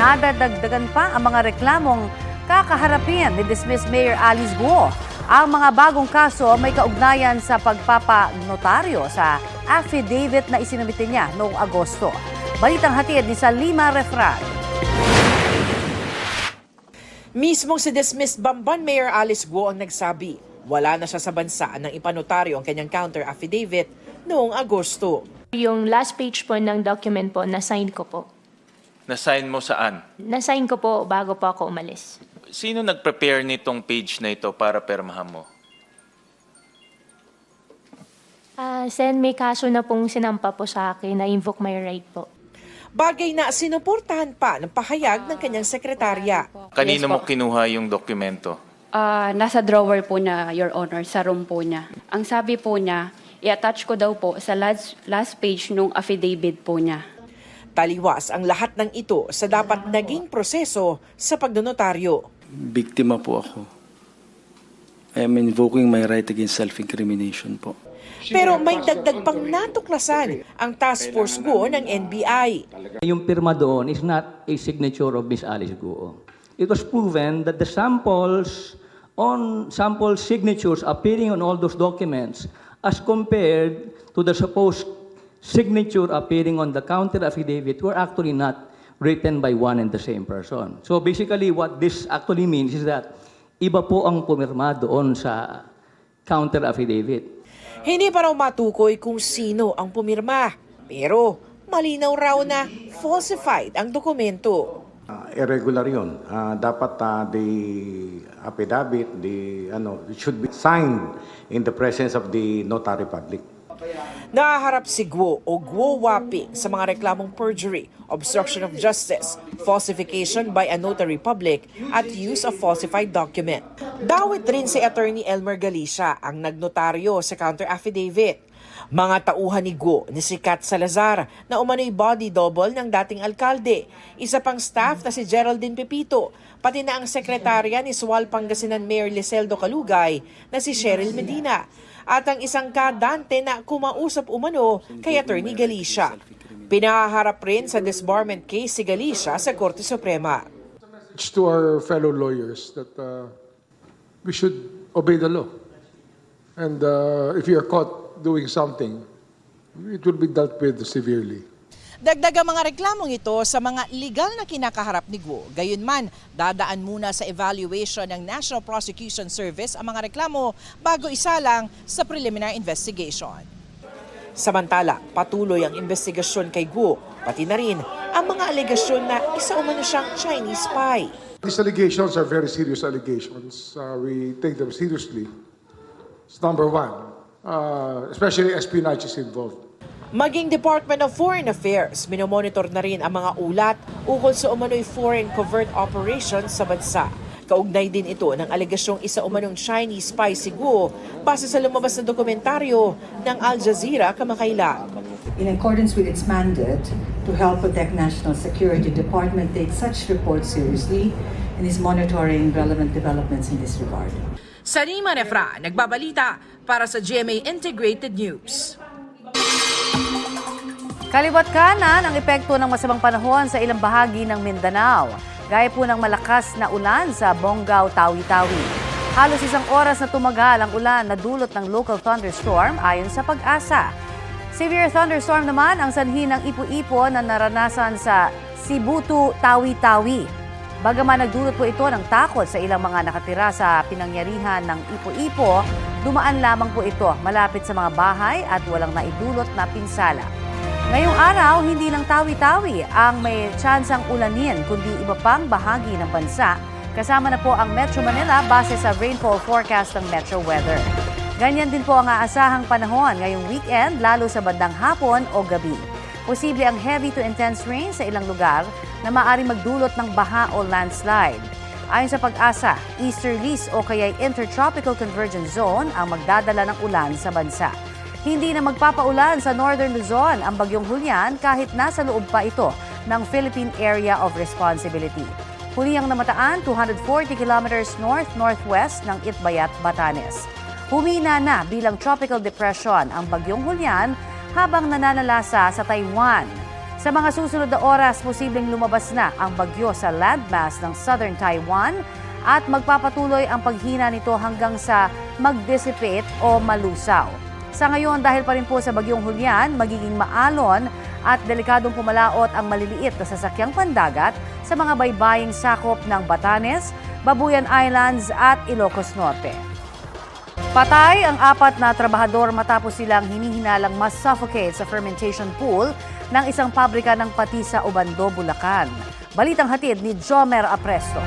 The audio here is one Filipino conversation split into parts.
Nadadagdagan pa ang mga reklamong kakaharapin ni dismiss Mayor Alice Guo. Ang mga bagong kaso may kaugnayan sa pagpapanotaryo sa affidavit na isinumite niya noong Agosto. Balitang hatid ni Salima Refran. Mismong si dismissed Bamban Mayor Alice Guo ang nagsabi, wala na siya sa bansa nang ipanotaryo ang kanyang counter affidavit noong Agosto. Yung last page po ng document po, na-sign ko po. Na-sign mo saan? Na-sign ko po bago po ako umalis. Sino nag-prepare nitong page na ito para permahan mo? Ah, Sen, may kaso na pong sinampa po sa akin na invoke my right po. Bagay na sinuportahan pa ng pahayag ng kanyang sekretarya. Kanino Yes mo kinuha yung dokumento? Ah, nasa drawer po niya, Your Honor, sa room po niya. Ang sabi po niya, i-attach ko daw po sa last, last page nung affidavit po niya. Taliwas ang lahat ng ito sa dapat naging proseso sa pagdonotaryo. Biktima po ako. I am invoking my right against self-incrimination po. Pero may dagdag pang natuklasan ang task force go ng NBI. Yung pirma doon is not a signature of Miss Alice Guo. It was proven that the samples on sample signatures appearing on all those documents as compared to the supposed signature appearing on the counter affidavit were actually not written by one and the same person. So basically what this actually means is that iba po ang pumirma doon sa counter affidavit. Hindi pa raw matukoy kung sino ang pumirma. Pero malinaw raw na falsified ang dokumento. Ah, irregular yun. Ah, dapat ah, the affidavit, the ano, it should be signed in the presence of the notary public. Nahaharap si Guo o Guo Waping sa mga reklamong perjury, obstruction of justice, falsification by a notary public at use of falsified document. Dawit rin si Attorney Elmer Galicia ang nagnotaryo sa counter affidavit. Mga tauhan ni Guo ni si Kat Salazar na umano'y body double ng dating alkalde. Isa pang staff na si Geraldine Pepito, pati na ang sekretarya ni Sual Pangasinan Mayor Liseldo Calugay na si Cheryl Medina at ang isang kadante na kumausap umano kay Attorney Galicia. Pinaharap rin sa disbarment case si Galicia sa Korte Suprema. to our fellow lawyers that uh, we should obey the law. And uh, if you are caught doing something, it will be dealt with severely. Dagdag ang mga reklamong ito sa mga legal na kinakaharap ni Guo. Gayunman, dadaan muna sa evaluation ng National Prosecution Service ang mga reklamo bago isalang sa preliminary investigation. Samantala, patuloy ang investigasyon kay Guo, pati na rin ang mga alegasyon na isa umano siyang Chinese spy. These allegations are very serious allegations. Uh, we take them seriously. It's number one, uh, especially espionage is involved. Maging Department of Foreign Affairs, minomonitor na rin ang mga ulat ukol sa umano'y foreign covert operations sa bansa. Kaugnay din ito ng alegasyong isa umanong Chinese spy si Guo base sa lumabas na dokumentaryo ng Al Jazeera kamakailan. In accordance with its mandate to help protect national security, the department takes such reports seriously and is monitoring relevant developments in this regard. Sanima Refra, nagbabalita para sa GMA Integrated News. Kaliwat kanan ang epekto ng masamang panahon sa ilang bahagi ng Mindanao. Gaya po ng malakas na ulan sa Bonggao, Tawi-Tawi. Halos isang oras na tumagal ang ulan na dulot ng local thunderstorm ayon sa pag-asa. Severe thunderstorm naman ang sanhi ng ipo-ipo na naranasan sa Sibutu, Tawi-Tawi. Bagaman nagdulot po ito ng takot sa ilang mga nakatira sa pinangyarihan ng ipo-ipo, dumaan lamang po ito malapit sa mga bahay at walang naidulot na pinsala. Ngayong araw, hindi lang tawi-tawi ang may tsansang ulanin, kundi iba pang bahagi ng bansa. Kasama na po ang Metro Manila base sa rainfall forecast ng Metro Weather. Ganyan din po ang aasahang panahon ngayong weekend, lalo sa bandang hapon o gabi. Posible ang heavy to intense rain sa ilang lugar na maaari magdulot ng baha o landslide. Ayon sa pag-asa, easterlies o kaya intertropical convergence zone ang magdadala ng ulan sa bansa. Hindi na magpapaulan sa Northern Luzon ang bagyong Julian kahit nasa loob pa ito ng Philippine Area of Responsibility. Huli ang namataan 240 kilometers north-northwest ng Itbayat, Batanes. Humina na bilang tropical depression ang bagyong Julian habang nananalasa sa Taiwan. Sa mga susunod na oras, posibleng lumabas na ang bagyo sa landmass ng southern Taiwan at magpapatuloy ang paghina nito hanggang sa mag-dissipate o malusaw. Sa ngayon, dahil pa rin po sa bagyong Hulyan, magiging maalon at delikadong pumalaot ang maliliit na sasakyang pandagat sa mga baybaying sakop ng Batanes, Babuyan Islands at Ilocos Norte. Patay ang apat na trabahador matapos silang hinihinalang mas suffocate sa fermentation pool ng isang pabrika ng pati sa Obando, Bulacan. Balitang hatid ni Jomer Apresto.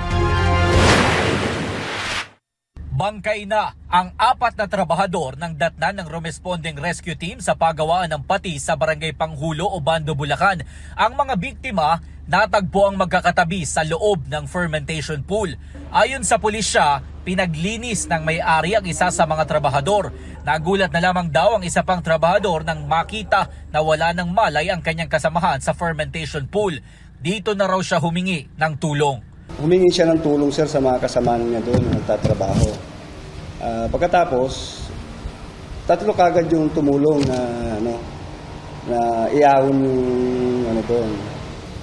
Bangkay na ang apat na trabahador ng datnan ng Responding Rescue Team sa pagawaan ng pati sa Barangay Panghulo o Bando, Bulacan. Ang mga biktima natagpo ang magkakatabi sa loob ng fermentation pool. Ayon sa pulisya, pinaglinis ng may-ari ang isa sa mga trabahador. Nagulat na lamang daw ang isa pang trabahador nang makita na wala ng malay ang kanyang kasamahan sa fermentation pool. Dito na raw siya humingi ng tulong. Humingi siya ng tulong sir sa mga kasama niya doon na nagtatrabaho. Ah, pagkatapos, tatlo kagad yung tumulong na ano na iahon yung ano doon.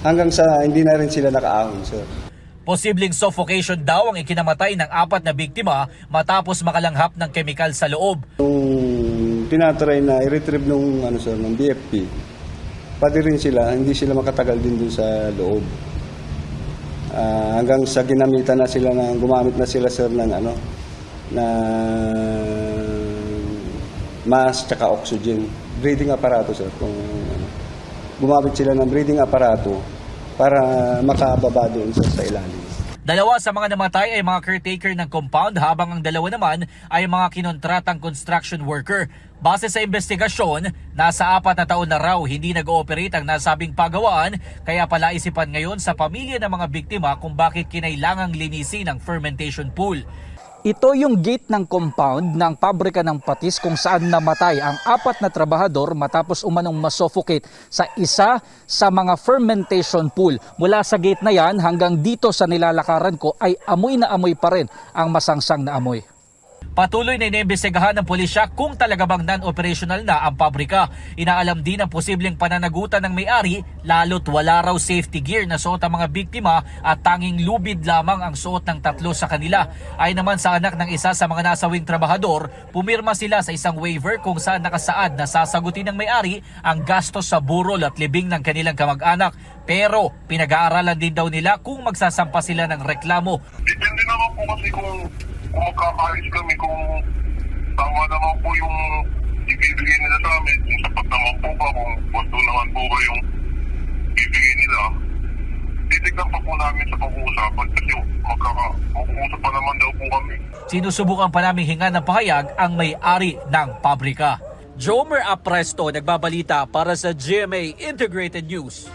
Hanggang sa hindi na rin sila nakaahon sir. Posibleng suffocation daw ang ikinamatay ng apat na biktima matapos makalanghap ng kemikal sa loob. Nung tinatry na i-retrieve nung ano sir ng BFP, pati rin sila, hindi sila makatagal din doon sa loob. Ah, hanggang sa ginamitan na sila ng gumamit na sila sir ng ano na mask tsaka oxygen breathing aparato sir kung ano, gumamit sila ng breathing aparato para makababa doon sir sa ilalim. Dalawa sa mga namatay ay mga caretaker ng compound habang ang dalawa naman ay mga kinontratang construction worker. Base sa investigasyon, nasa apat na taon na raw hindi nag-ooperate ang nasabing pagawaan kaya pala isipan ngayon sa pamilya ng mga biktima kung bakit kinailangang linisin ang fermentation pool. Ito yung gate ng compound ng pabrika ng patis kung saan namatay ang apat na trabahador matapos umanong masuffocate sa isa sa mga fermentation pool. Mula sa gate na yan hanggang dito sa nilalakaran ko ay amoy na amoy pa rin ang masangsang na amoy. Patuloy na iniimbestigahan ng pulisya kung talaga bang non-operational na ang pabrika. Inaalam din ang posibleng pananagutan ng may-ari lalo't wala raw safety gear na suot ang mga biktima at tanging lubid lamang ang suot ng tatlo sa kanila. Ay naman sa anak ng isa sa mga nasawing trabahador, pumirma sila sa isang waiver kung saan nakasaad na sasagutin ng may-ari ang gastos sa burol at libing ng kanilang kamag-anak. Pero pinag-aaralan din daw nila kung magsasampa sila ng reklamo. Depende naman po kasi kung, kung magkakaayos kami, kung tama naman po yung ibibigay nila sa amin, kung sapat naman po ba, kung gusto naman po ba yung ibigay nila, titignan pa po namin sa pag-uusapan kasi magkaka, mag-uusap pa naman daw po kami. Sinusubukan pa namin hinga ng pahayag ang may-ari ng pabrika. Jomer Apresto nagbabalita para sa GMA Integrated News.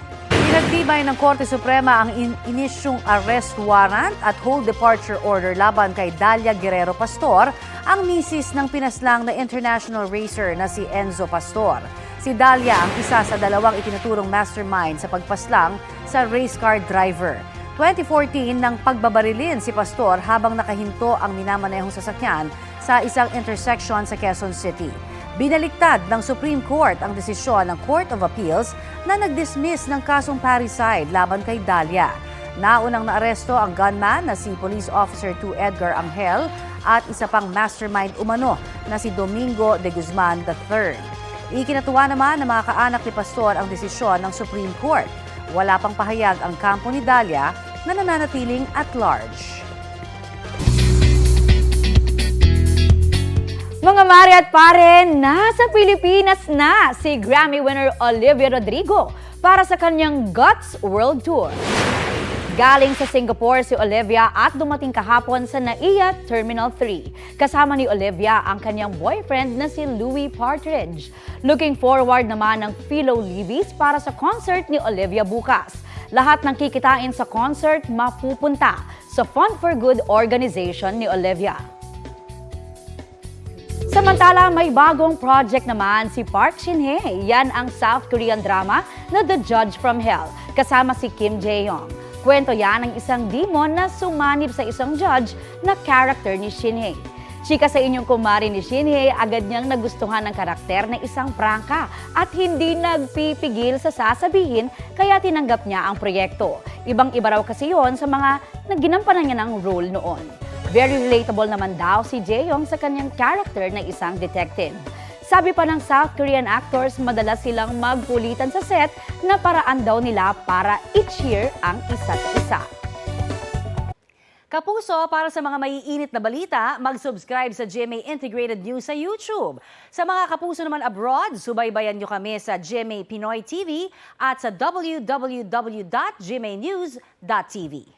Pinagtibay ng Korte Suprema ang in- inisyong arrest warrant at hold departure order laban kay Dalia Guerrero Pastor, ang misis ng pinaslang na international racer na si Enzo Pastor. Si Dalia ang isa sa dalawang itinuturong mastermind sa pagpaslang sa race car driver. 2014 nang pagbabarilin si Pastor habang nakahinto ang minamanehong sasakyan sa isang intersection sa Quezon City. Binaliktad ng Supreme Court ang desisyon ng Court of Appeals na nag-dismiss ng kasong parricide laban kay Dalia. Naunang naaresto ang gunman na si Police Officer 2 Edgar Angel at isa pang mastermind umano na si Domingo de Guzman III. Ikinatuwa naman ng mga kaanak ni Pastor ang desisyon ng Supreme Court. Wala pang pahayag ang kampo ni Dalia na nananatiling at large. Mga mare at pare, nasa Pilipinas na si Grammy winner Olivia Rodrigo para sa kanyang Guts World Tour. Galing sa Singapore si Olivia at dumating kahapon sa NAIA Terminal 3. Kasama ni Olivia ang kanyang boyfriend na si Louis Partridge. Looking forward naman ng Philo Libis para sa concert ni Olivia bukas. Lahat ng kikitain sa concert mapupunta sa Fun for Good organization ni Olivia. Samantala, may bagong project naman si Park Shin-hye. Yan ang South Korean drama na The Judge from Hell, kasama si Kim Jae-yong. Kwento yan ng isang demon na sumanib sa isang judge na character ni Shin-hye. Chika sa inyong kumari ni Shinhei, agad niyang nagustuhan ang karakter ng isang prangka at hindi nagpipigil sa sasabihin kaya tinanggap niya ang proyekto. Ibang-iba raw kasi yon sa mga nagginampanan niya ng role noon. Very relatable naman daw si Jaeyoung sa kanyang character na isang detective. Sabi pa ng South Korean actors, madalas silang magkulitan sa set na paraan daw nila para i-cheer ang isa't isa. Kapuso, para sa mga maiinit na balita, mag-subscribe sa GMA Integrated News sa YouTube. Sa mga kapuso naman abroad, subaybayan nyo kami sa GMA Pinoy TV at sa www.gmanews.tv.